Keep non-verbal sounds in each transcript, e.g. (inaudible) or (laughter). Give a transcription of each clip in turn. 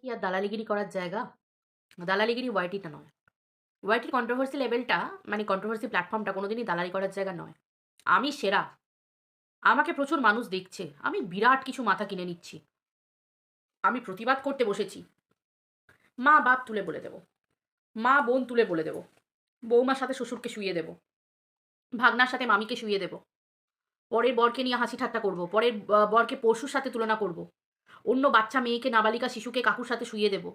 কি আর দালালিগিরি করার জায়গা? দালালিগিরি ওয়াইটিটা নয়। ওয়াইটির কন্ট্রোভার্সি লেভেলটা মানে কন্ট্রোভার্সি প্ল্যাটফর্মটা কোনোদিনই দালালি করার জায়গা নয়। আমি সেরা। আমাকে প্রচুর মানুষ দেখছে। আমি বিরাট কিছু মাথা কিনে নিচ্ছি। আমি প্রতিবাদ করতে বসেছি। মা বাপ তুলে বলে দেব। মা বোন তুলে বলে দেব। বৌমার সাথে শ্বশুরকে শুয়ে দেব। ভাগনার সাথে মামিকে শুয়ে দেব। পরের বরকে নিয়ে হাসি ঠাট্টা করব। পরের বরকে পশুর সাথে তুলনা করব। অন্য বাচ্চা মেয়েকে, নাবালিকা শিশুকে কাকুর সাথে শুয়ে দেব।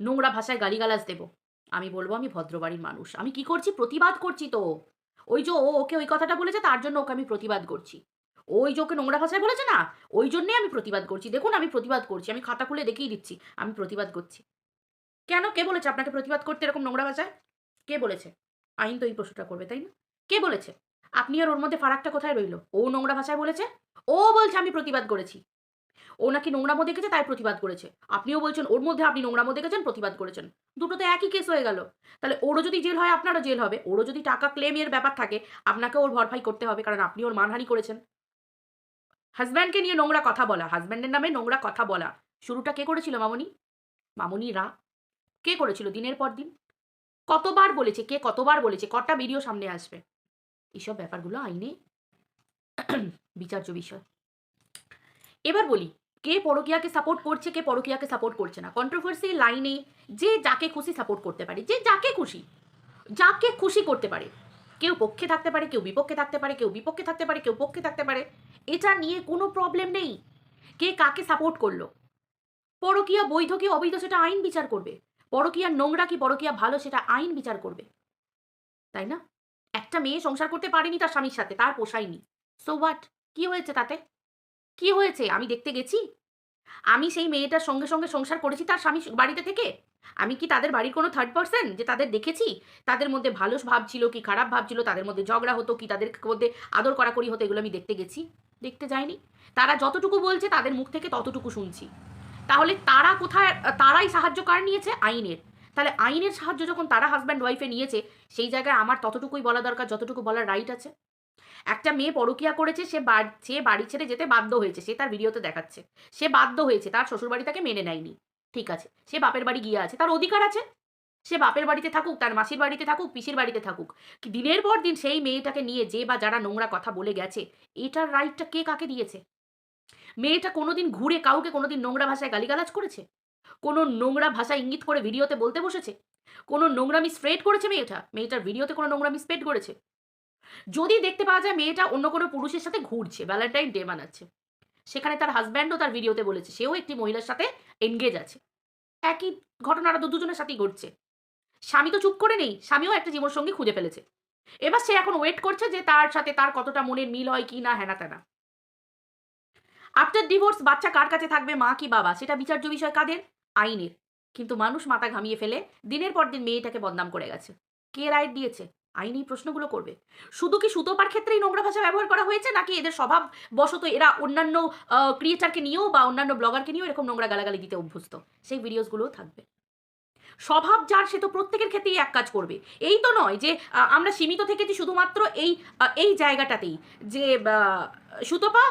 নোংরা ভাষায় গালিগালাজ দেব। আমি বলব, আমি ভদ্রবাড়ির মানুষ। আমি কি করছি? প্রতিবাদ করছি তো। ওই যে ও, ওকে ওই কথাটা বলেছে, তার জন্য ওকে আমি প্রতিবাদ করছি। ওই যে ওকে নোংরা ভাষায় বলেছে না, ওই জন্যে আমি প্রতিবাদ করছি। দেখুন, আমি প্রতিবাদ করছি। আমি খাতা খুলে দেখিয়ে দিচ্ছি, আমি প্রতিবাদ করছি। কেন? কে বলেছে আপনাকে প্রতিবাদ করতে এরকম নোংরা ভাষায়? কে বলেছে? আইন তো এই প্রশ্নটা করবে, তাই না? কে বলেছে? আপনি আর ওর মধ্যে ফারাকটা কোথায় রইল? ও নোংরা ভাষায় বলেছে? ও বলছে, আমি প্রতিবাদ করেছি। ও নাকি নোংরামো দেখেছে, তাই প্রতিবাদ করেছে। আপনিও বলছেন, ওর মধ্যে আপনি নোংরামো দেখেছেন, প্রতিবাদ করেছেন। দুটো তো একই কেস হয়ে গেল। তাহলে ওরও যদি জেল হয়, আপনারও জেল হবে। ওরও যদি টাকা ক্লেমের ব্যাপার থাকে, আপনাকে ওর ভরপাই করতে হবে, কারণ আপনি ওর মানহানি করেছেন। হাজব্যান্ডকে নিয়ে নোংরা কথা বলা হাজব্যান্ডের নামে নোংরা কথা বলা। শুরুটা কে করেছিল মামনি? মামনি রা। কে করেছিল দিনের পর দিন? কতবার বলেছে, কে কতবার বলেছে, কটা ভিডিও সামনে আসবে? এইসব ব্যাপারগুলো আইনে বিচার্য বিষয়। এবার বলি কে পরকিয়াকে সাপোর্ট করছে, কে পরকিয়াকে সাপোর্ট করছে না। কন্ট্রোভার্সি লাইনে যে যাকে খুশি সাপোর্ট করতে পারে, যে যাকে খুশি যাকে খুশি করতে পারে, কেউ পক্ষে থাকতে পারে, কেউ বিপক্ষে থাকতে পারে, কেউ বিপক্ষে থাকতে পারে, কেউ পক্ষে থাকতে পারে, এটা নিয়ে কোনো প্রবলেম নেই। কে কাকে সাপোর্ট করল? পরকিয়া বৈধ কি অবৈধ সেটা আইন বিচার করবে? পরকিয়া নোংরা কি পরকিয়া ভালো সেটা আইন বিচার করবে? তাই না? একটা মেয়ে সংসার করতে পারেনি তার স্বামীর সাথে, তার পোষায়নি। সো হোয়াট কি হয়েছে তাতে? কি হয়েছে? আমি দেখতে গেছি। আমি সেই মেয়েটার সঙ্গে সঙ্গে সংসার করেছি তার স্বামী বাড়িতে থেকে। আমি কি তাদের বাড়ির কোনো থার্ড পার্সন যে তাদের দেখেছি? তাদের মধ্যে ভালো ভাব ছিল কি খারাপ ভাব ছিল? তাদের মধ্যে ঝগড়া হতো কি? তাদের মধ্যে আদর করাকরি হতো? এগুলো আমি দেখতে গেছি। দেখতে যাইনি। তারা যতটুকু বলছে তাদের মুখ থেকে ততটুকু শুনছি। তাহলে তারা কোথায়, তারাই সাহায্য কার নিয়েছে? আইনের। তাহলে আইনের সাহায্য যখন তারা হাজব্যান্ড ওয়াইফে নিয়েছে, সেই জায়গায় আমার ততটুকুই বলা দরকার, যতটুকু বলার রাইট আছে। একটা মেয়ে পরকিয়া করেছে, সে সে বাড়ি ছেড়ে যেতে বাধ্য হয়েছে, সে তার ভিডিওতে দেখাচ্ছে। সে বাধ্য হয়েছে, তার শ্বশুরবাড়ি তাকে মেনে নেয়নি। ঠিক আছে, সে বাপের বাড়ি গিয়ে আছে, তার অধিকার আছে। সে বাপের বাড়িতে থাকুক, তার মাসির বাড়িতে থাকুক, পিসির বাড়িতে থাকুক। দিনের পর দিন সেই মেয়েটাকে নিয়ে যে বা যারা নোংরা কথা বলে গেছে, এটার রাইটটা কে কাকে দিয়েছে? মেয়েটা কোনোদিন ঘুরে কাউকে কোনোদিন নোংরা ভাষায় গালিগালাজ করেছে? কোনো নোংরা ভাষা ইঙ্গিত করে ভিডিওতে বলতে বসেছে? কোনো নোংরামি স্প্রেড করেছে মেয়েটা? মেয়েটার ভিডিওতে কোনো নোংরামি স্প্রেড করেছে? যদি দেখতে পাওয়া যায় মেয়েটা অন্য কোনো পুরুষের সাথে ঘুরছে ভ্যালেন্টাইন ডে মানাচ্ছে। সেখানে তার হাজব্যান্ডও তার ভিডিওতে বলেছে, সেও একটি মহিলার সাথে এনগেজ আছে। একই ঘটনাটা দু দুজনের সাথেই ঘটছে। স্বামী তো চুপ করে নেই, স্বামীও একটা জীবনসঙ্গী খুঁজে ফেলেছে। এবার সে এখন ওয়েট করছে যে তার সাথে তার কতটা মনের মিল হয় কি না হ্যানা তেনা। আফটার ডিভোর্স বাচ্চা কার কাছে থাকবে, মা কি বাবা, সেটা বিচার্য বিষয় কাদের? আইনের। কিন্তু মানুষ মাথা ঘামিয়ে ফেলে, দিনের পর দিন মেয়েটাকে বদনাম করে গেছে। কে রাইট দিয়েছে? আইন প্রশ্নগুলো করবে। শুধু কি সুতোপার ক্ষেত্রেই নোংরা ভাষা ব্যবহার করা হয়েছে, নাকি এদের স্বভাব বশত এরা অন্যান্য ক্রিয়েটারকে নিয়েও বা অন্যান্য ব্লগারকে নিয়েও এরকম নোংরা গালাগালি দিতে অভ্যস্ত? সেই ভিডিওসগুলোও থাকবে। স্বভাব যার, সে তো প্রত্যেকের ক্ষেত্রেই এক কাজ করবে। এই তো নয় যে আমরা সীমিত থেকেছি শুধুমাত্র এই এই জায়গাটাতেই। যে সুতপা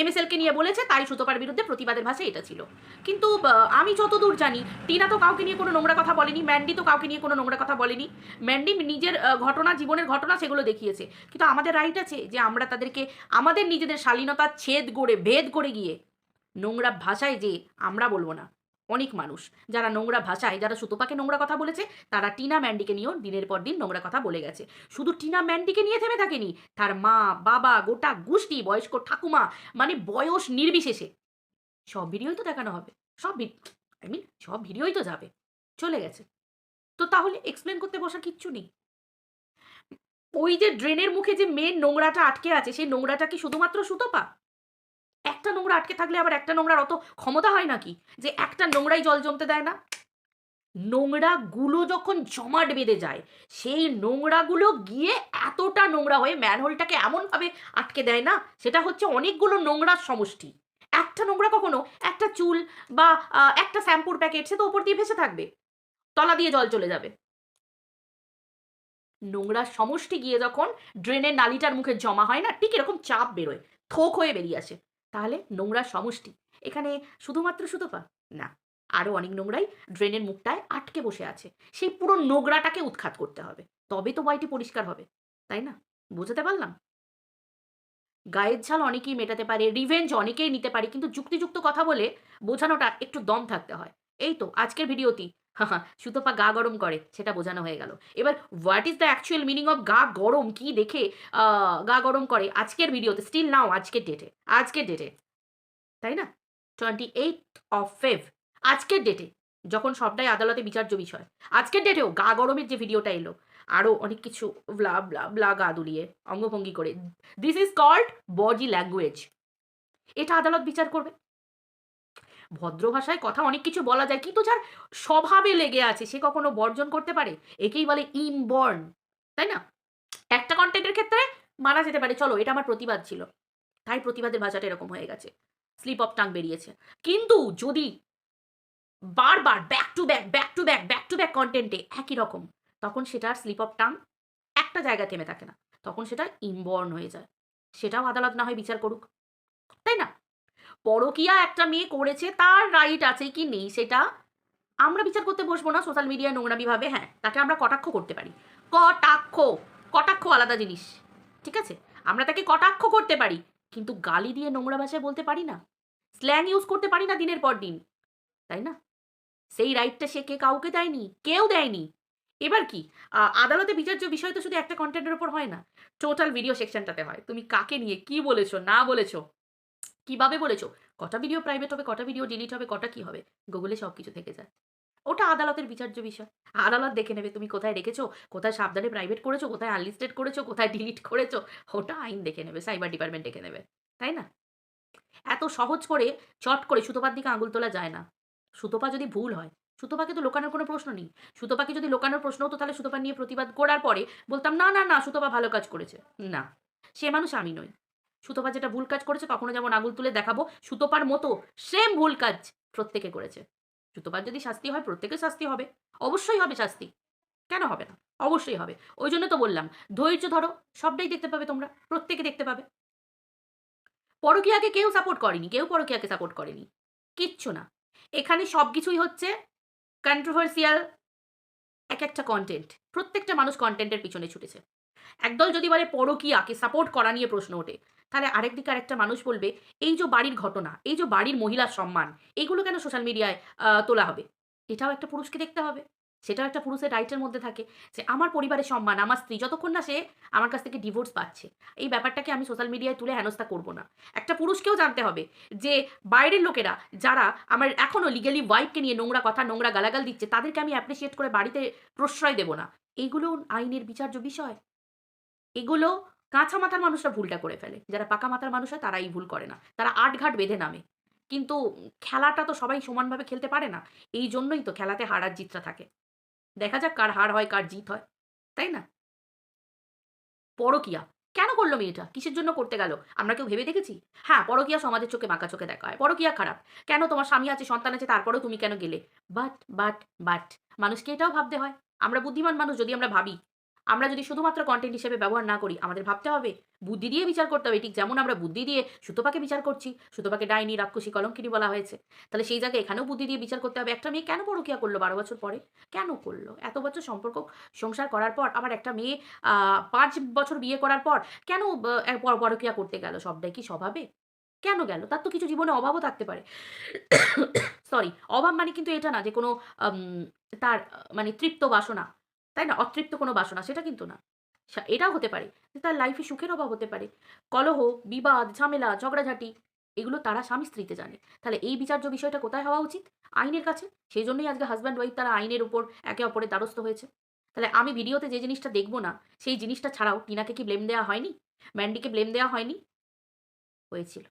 এমএসএলকে নিয়ে বলেছে, তাই সুতপার বিরুদ্ধে প্রতিবাদের ভাষা এটা ছিল। কিন্তু আমি যতদূর জানি, টিনা তো কাউকে নিয়ে কোনো নোংরা কথা বলেনি, ম্যান্ডি তো কাউকে নিয়ে কোনো নোংরা কথা বলেনি। ম্যান্ডি নিজের ঘটনা, জীবনের ঘটনা সেগুলো দেখিয়েছে। কিন্তু আমাদের রাইট আছে যে, আমরা তাদেরকে, আমাদের নিজেদের শালীনতা, ছেদ করে ভেদ করে গিয়ে, নোংরা ভাষায় যে, আমরা বলব না। অনেক মানুষ। যারা নোংরা ভাষায়, যারা সুতোপাকে নোংরা কথা বলেছে, তারা টিনা ম্যান্ডিকে নিয়েও দিনের পর দিন নোংরা কথা বলে গেছে। শুধু টিনা ম্যান্ডিকে নিয়ে থেমে থাকেনি, তার মা, বাবা, গোটা গোষ্ঠী, বয়স্ক ঠাকুমা মানে বয়স নির্বিশেষে। সব ভিডিওই তো দেখানো হবে। সব আই মিন সব ভিডিওই তো যাবে। চলে গেছে। তো তাহলে এক্সপ্লেন করতে বসার কিচ্ছু নেই। ওই যে ড্রেনের মুখে যে মেন নোংরাটা আটকে আছে, সেই নোংরাটা কি শুধুমাত্র সুতোপা? নোংরা আটকে থাকলে আবার একটা নোংরার অত ক্ষমতা হয় নাকি? যে একটা নোংরাই জল জমতে দেয় না? নোংরা গুলো যখন জমাট বেঁধে যায়, সেই নোংরাগুলো গিয়ে এতটা নোংরা হয়ে ম্যানহোলটাকে এমনভাবে আটকে দেয় না, সেটা হচ্ছে অনেকগুলো নোংরার সমষ্টি। একটা নোংরা কখনো একটা চুল বা একটা শ্যাম্পুর প্যাকেট, সে তো ওপর দিয়ে ভেসে থাকবে। তলা দিয়ে জল চলে যাবে। নোংরার সমষ্টি গিয়ে যখন ড্রেনের নালিটার মুখে জমা হয় না, ঠিক এরকম চাপ বেরোয়, থোক হয়ে বেরিয়ে আসে। তাহলে নোংরা সমষ্টি। এখানে শুধুমাত্র সুতোপা না আরও অনেক নোংরাই ড্রেনের মুখটায় আটকে বসে আছে। সেই পুরো নোংরাটাকে উৎখাত করতে হবে। তবে তো ওয়াইটি পরিষ্কার হবে, তাই না? বুঝতে পারলাম? গায়ের ঝাল অনেকেই মেটাতে পারে রিভেঞ্জ অনেকেই নিতে পারে, কিন্তু যুক্তিযুক্ত কথা বলে বোঝানোটা একটু দম থাকতে হয়। এই তো, আজকের ভিডিওটি। হাহা সুতপা গা গরম করে, সেটা বোঝানো হয়ে গেল। এবার what is the actual meaning of গা গরম? কি দেখে গা গরম করে? আজকের ভিডিওতে স্টিল নাও আজকের ডেটে আজকের ডেটে তাই না? টোয়েন্টি এইট অফ ফেভ আজকের ডেটে যখন সবটাই আদালতে বিচার্য বিষয়, আজকের ডেটেও গা গরমের যে ভিডিওটা এলো আরও অনেক কিছু ব্লা ব্লা ব্লা গা দুলিয়ে, অঙ্গভঙ্গি করে this is called body language এটা আদালত বিচার করবে। ভদ্র ভাষায় কথা অনেক কিছু বলা যায়, কিন্তু যার স্বভাবে লেগে আছে, সে কখনো বর্জন করতে পারে? একেই বলে ইমবর্ন তাই না? একটা কন্টেন্টের ক্ষেত্রে মানা যেতে পারে, চলো এটা আমার প্রতিবাদ ছিল। তাই প্রতিবাদের ভাষাটা এরকম হয়ে গেছে। স্লিপ অফ টাং বেরিয়েছে। কিন্তু যদি বারবার back to back back to back back to back কন্টেন্টে একই রকম, তখন সেটার স্লিপ অফ টাং একটা জায়গায় থেমে থাকে না। তখন সেটা ইমবর্ন হয়ে যায়। সেটাও আদালত না হয় বিচার করুক। তাই না? পরকিয়া একটা মেয়ে করেছে, তার রাইট আছে কি নেই সেটা? আমরা বিচার করতে বসবো না সোশ্যাল মিডিয়ায় নোংরামি ভাবে হ্যাঁ তাকে আমরা কটাক্ষ করতে পারি। কটাক্ষ কটাক্ষ আলাদা জিনিস, ঠিক আছে? আমরা তাকে কটাক্ষ করতে পারি, কিন্তু গালি দিয়ে নোংরা ভাষায় বলতে পারি না। স্ল্যাং ইউজ করতে পারি না দিনের পর দিন, তাই না? সেই রাইটটা সে কে কাউকে দেয়নি, কেউ দেয়নি। এবার কি? আদালতে বিচার্য বিষয় তো শুধু একটা কন্টেন্টের উপর হয় না টোটাল ভিডিও সেকশনটাতে হয়। তুমি কাকে নিয়ে কি বলেছ, না বলেছ কীভাবে বলেছ? কটা ভিডিও প্রাইভেট হবে, কটা ভিডিও ডিলিট হবে, কটা কি হবে? গুগলে সব কিছু থেকে যায়। ওটা আদালতের বিচার্য বিষয়। আদালত দেখে নেবে তুমি কোথায় রেখেছো, কোথায় সাবধানে প্রাইভেট করেছ, কোথায় আনলিস্টেড করেছ, কোথায় ডিলিট করেছ। ওটা আইন দেখে নেবে সাইবার ডিপার্টমেন্ট দেখে নেবে। তাই না? এত সহজ করে, চট করে সুতোপার দিকে আঙুল তোলা যায় না। সুতোপা যদি ভুল হয়, সুতোপাকে তো লোকানোর কোনো প্রশ্ন নেই। সুতোপাকে যদি লোকানোর প্রশ্ন হতো, তাহলে সুতোপা নিয়ে প্রতিবাদ করার পরে বলতাম, না না না, সুতোপা ভালো কাজ করেছে। না, সে মানুষ আমি নই। সুতোপা যেটা ভুল কাজ করেছে, কখনো যেমন আঙুল তুলে দেখাবো, সুতোপার মতো সেম ভুল কাজ প্রত্যেকে করেছে। সুতোপার যদি শাস্তি হয় প্রত্যেকের শাস্তি হবে। অবশ্যই হবে শাস্তি। কেন হবে না? অবশ্যই হবে। ওই জন্য তো বললাম, ধৈর্য ধরো, সবটাই দেখতে পাবে তোমরা, প্রত্যেকে দেখতে পাবে। পরকিয়াকে কেউ সাপোর্ট করেনি, কেউ পরকিয়াকে সাপোর্ট করেনি। কিচ্ছু না। এখানে সব কিছুই হচ্ছে কন্ট্রোভার্সিয়াল এক একটা কন্টেন্ট প্রত্যেকটা মানুষ কন্টেন্টের পিছনে ছুটেছে। একদল যদি বলে পরকিয়াকে সাপোর্ট করা নিয়ে প্রশ্ন ওঠে, তাহলে আরেক দিকে আরেকটা মানুষ বলবে, এই যে বাড়ির ঘটনা, এই যে বাড়ির মহিলার সম্মান, এগুলো কেন সোশ্যাল মিডিয়ায় তোলা হবে? এটাও একটা পুরুষকে দেখতে হবে। সেটাও একটা পুরুষের রাইটের মধ্যে থাকে যে আমার পরিবারের সম্মান, আমার স্ত্রী যতক্ষণ না সে আমার কাছ থেকে ডিভোর্স পাচ্ছে, এই ব্যাপারটাকে আমি সোশ্যাল মিডিয়ায় তুলে হেনস্থা করব না। একটা পুরুষকেও জানতে হবে যে বাইরের লোকেরা যারা আমার এখনও লিগালি ওয়াইফকে নিয়ে নোংরা কথা, নোংরা গালাগাল দিচ্ছে, তাদেরকে আমি অ্যাপ্রিসিয়েট করে বাড়িতে প্রশ্রয় দেব না। এগুলো আইনের বিচার্য বিষয়। এগুলো কাঁচা মাথার মানুষরা ভুলটা করে ফেলে। যারা পাকা মাথার মানুষ হয় তারা এই ভুল করে না। তারা আটঘাট বেঁধে নামে। কিন্তু খেলাটা তো সবাই সমানভাবে খেলতে পারে না। এই জন্যই তো খেলাতে হার আর জিতটা থাকে। দেখা যাক কার হার হয়, কার জিত হয়। তাই না? পরকিয়া। কেন করল মেয়েটা? কিসের জন্য করতে গেল? আমরা কেউ ভেবে দেখেছি? হ্যাঁ পরকিয়া সমাজের চোখে বাঁকা চোখে দেখা হয়। পরকিয়া খারাপ। কেন তোমার স্বামী আছে, সন্তান আছে, তারপরেও তুমি কেন গেলে? But but but. মানুষকে এটাও ভাবতে হয়। আমরা বুদ্ধিমান মানুষ, যদি আমরা ভাবি আমরা যদি শুধুমাত্র কন্টেন্ট হিসেবে ব্যবহার না করি, আমাদের ভাবতে হবে, বুদ্ধি দিয়ে বিচার করতে হবে, ঠিক যেমন আমরা বুদ্ধি দিয়ে সুতোপাকে বিচার করছি, সুতোপাকে ডাইনি, রাক্ষসী, কলঙ্কিনী বলা হয়েছে। তাহলে সেই জায়গায় এখানেও বুদ্ধি দিয়ে বিচার করতে হবে, একটা মেয়ে কেন পরকিয়া করল বারো বছর পরে? কেন করল? এত বছর সম্পর্ক সংসার করার পর, আবার একটা মেয়ে পাঁচ বছর বিয়ে করার পর, কেন পরকিয়া করতে গেল? সবটাই কি স্বভাবে? কেন গেল? তার তো কিছু জীবনে অভাবও থাকতে পারে। (coughs) সরি অভাব মানে কিন্তু এটা না যে কোনো তার মানে তৃপ্ত বাসনা। তাই না? অতৃপ্ত কোনো বাসনা, সেটা কিন্তু না। এটাও হতে পারে তার লাইফে সুখের অভাব হতে পারে। কলহ, বিবাদ, ঝামেলা, ঝগড়াঝাটি, এগুলো তারা স্বামী স্ত্রীতে জানে। তাহলে এই বিচার্য বিষয়টা কোথায় হওয়া উচিত? আইনের কাছে? সেই জন্যই আজকে হাজব্যান্ড ওয়াইফ তারা আইনের উপর একে অপরের দ্বারস্থ হয়েছে। তাহলে আমি ভিডিওতে যে জিনিসটা দেখব না, সেই জিনিসটা ছাড়াও টিনাকে কি ব্লেম দেওয়া হয়নি? ম্যান্ডিকে ব্লেম দেওয়া হয়নি? হয়েছিল।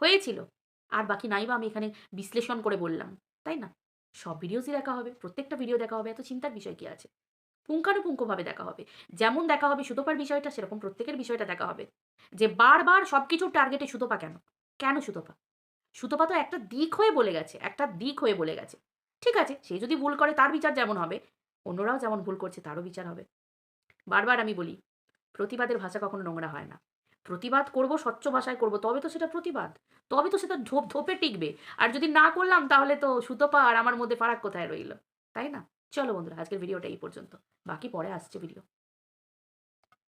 হয়েছিল। আর বাকি নাই বা আমি এখানে বিশ্লেষণ করে বললাম, তাই না? সব ভিডিওসই দেখা হবে, প্রত্যেকটা ভিডিও দেখা হবে, এত চিন্তার বিষয় কি আছে? পুঙ্খানুপুঙ্খভাবে দেখা হবে। যেমন দেখা হবে সুতোপার বিষয়টা, সেরকম প্রত্যেকের বিষয়টা দেখা হবে। যে বারবার সব কিছুর টার্গেটে সুতোপা কেন? কেন সুতোপা? সুতোপা তো একটা দিক হয়ে বলে গেছে, একটা দিক হয়ে বলে গেছে। ঠিক আছে, সে যদি ভুল করে, তার বিচার যেমন হবে, অন্যরাও যেমন ভুল করছে, তারও বিচার হবে। বারবার আমি বলি, প্রতিবাদের ভাষা কখনো নোংরা হয় না। প্রতিবাদ করব, স্বচ্ছ ভাষায় করব, তবে তো সেটা প্রতিবাদ। তবে তো সেটা ধোপ, ধোপে টিকবে। আর যদি না করলাম, তাহলে তো সুতপা আর আমার মধ্যে ফারাক কোথায় রইল? তাই না? চলো বন্ধুরা, আজকের ভিডিওটা এই পর্যন্ত। বাকি পরে আসছে ভিডিও